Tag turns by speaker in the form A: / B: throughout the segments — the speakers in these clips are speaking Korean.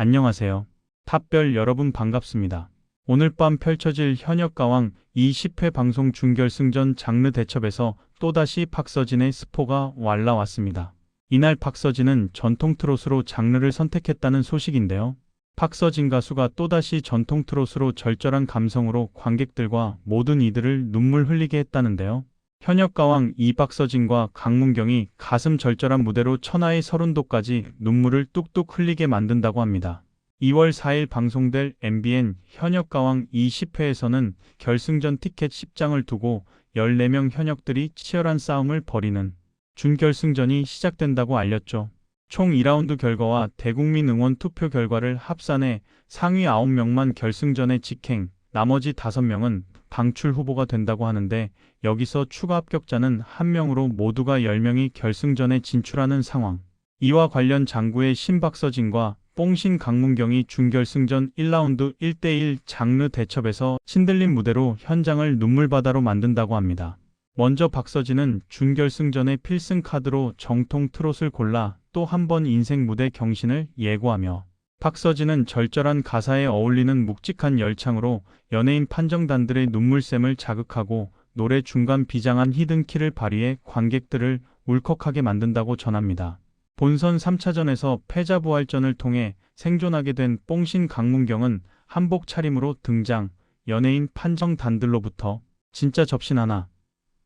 A: 안녕하세요. 탑별 여러분 반갑습니다. 오늘 밤 펼쳐질 현역가왕 20회 방송 준결승전 장르 대첩에서 또다시 박서진의 스포가 날라왔습니다. 이날 박서진은 전통 트롯으로 장르를 선택했다는 소식인데요. 박서진 가수가 또다시 전통 트롯으로 절절한 감성으로 관객들과 모든 이들을 눈물 흘리게 했다는데요. 현역 가왕 이박서진과 강문경이 가슴 절절한 무대로 천하의 서른도까지 눈물을 뚝뚝 흘리게 만든다고 합니다. 2월 4일 방송될 MBN 현역 가왕 20회에서는 결승전 티켓 10장을 두고 14명 현역들이 치열한 싸움을 벌이는 준결승전이 시작된다고 알렸죠. 총 2라운드 결과와 대국민 응원 투표 결과를 합산해 상위 9명만 결승전에 직행, 나머지 5명은 방출 후보가 된다고 하는데 여기서 추가 합격자는 1명으로 모두가 10명이 결승전에 진출하는 상황. 이와 관련 장구의 신박서진과 뽕신 강문경이 준결승전 1라운드 1대1 장르 대첩에서 신들린 무대로 현장을 눈물바다로 만든다고 합니다. 먼저 박서진은 준결승전의 필승 카드로 정통 트롯을 골라 또 한 번 인생 무대 경신을 예고하며 박서진은 절절한 가사에 어울리는 묵직한 열창으로 연예인 판정단들의 눈물샘을 자극하고 노래 중간 비장한 히든키를 발휘해 관객들을 울컥하게 만든다고 전합니다. 본선 3차전에서 패자부활전을 통해 생존하게 된 뽕신 강문경은 한복 차림으로 등장, 연예인 판정단들로부터 진짜 접신 하나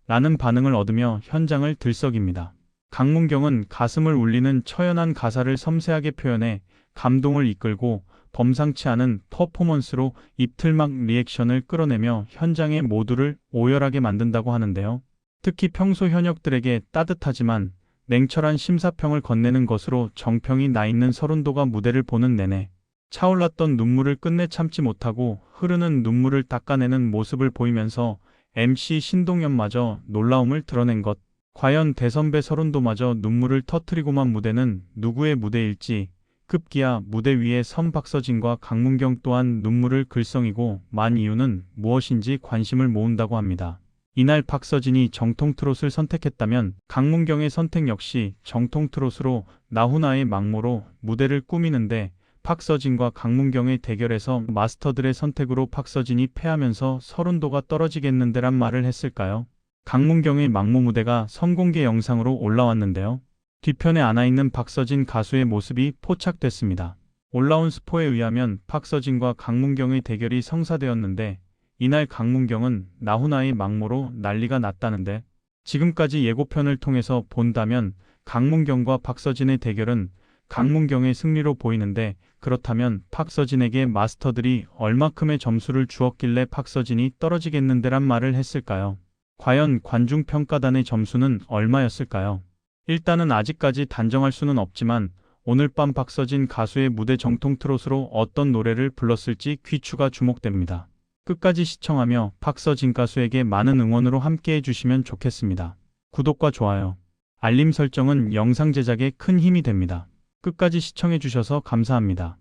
A: 라는 반응을 얻으며 현장을 들썩입니다. 강문경은 가슴을 울리는 처연한 가사를 섬세하게 표현해 감동을 이끌고 범상치 않은 퍼포먼스로 입틀막 리액션을 끌어내며 현장의 모두를 오열하게 만든다고 하는데요. 특히 평소 현역들에게 따뜻하지만 냉철한 심사평을 건네는 것으로 정평이 나 있는 서른도가 무대를 보는 내내 차올랐던 눈물을 끝내 참지 못하고 흐르는 눈물을 닦아내는 모습을 보이면서 MC 신동엽마저 놀라움을 드러낸 것. 과연 대선배 서른도마저 눈물을 터트리고만 무대는 누구의 무대일지 급기야 무대 위에 선 박서진과 강문경 또한 눈물을 글썽이고 만 이유는 무엇인지 관심을 모은다고 합니다. 이날 박서진이 정통 트롯을 선택했다면 강문경의 선택 역시 정통 트롯으로 나훈아의 막모로 무대를 꾸미는데 박서진과 강문경의 대결에서 마스터들의 선택으로 박서진이 패하면서 서른도가 떨어지겠는데란 말을 했을까요? 강문경의 막모 무대가 선공개 영상으로 올라왔는데요. 뒤편에 안아있는 박서진 가수의 모습이 포착됐습니다. 올라온 스포에 의하면 박서진과 강문경의 대결이 성사되었는데 이날 강문경은 나훈아의 막모로 난리가 났다는데 지금까지 예고편을 통해서 본다면 강문경과 박서진의 대결은 강문경의 승리로 보이는데 그렇다면 박서진에게 마스터들이 얼마큼의 점수를 주었길래 박서진이 떨어지겠는데란 말을 했을까요? 과연 관중평가단의 점수는 얼마였을까요? 일단은 아직까지 단정할 수는 없지만 오늘 밤 박서진 가수의 무대 정통 트롯으로 어떤 노래를 불렀을지 귀추가 주목됩니다. 끝까지 시청하며 박서진 가수에게 많은 응원으로 함께 해 주시면 좋겠습니다. 구독과 좋아요, 알림 설정은 영상 제작에 큰 힘이 됩니다. 끝까지 시청해 주셔서 감사합니다.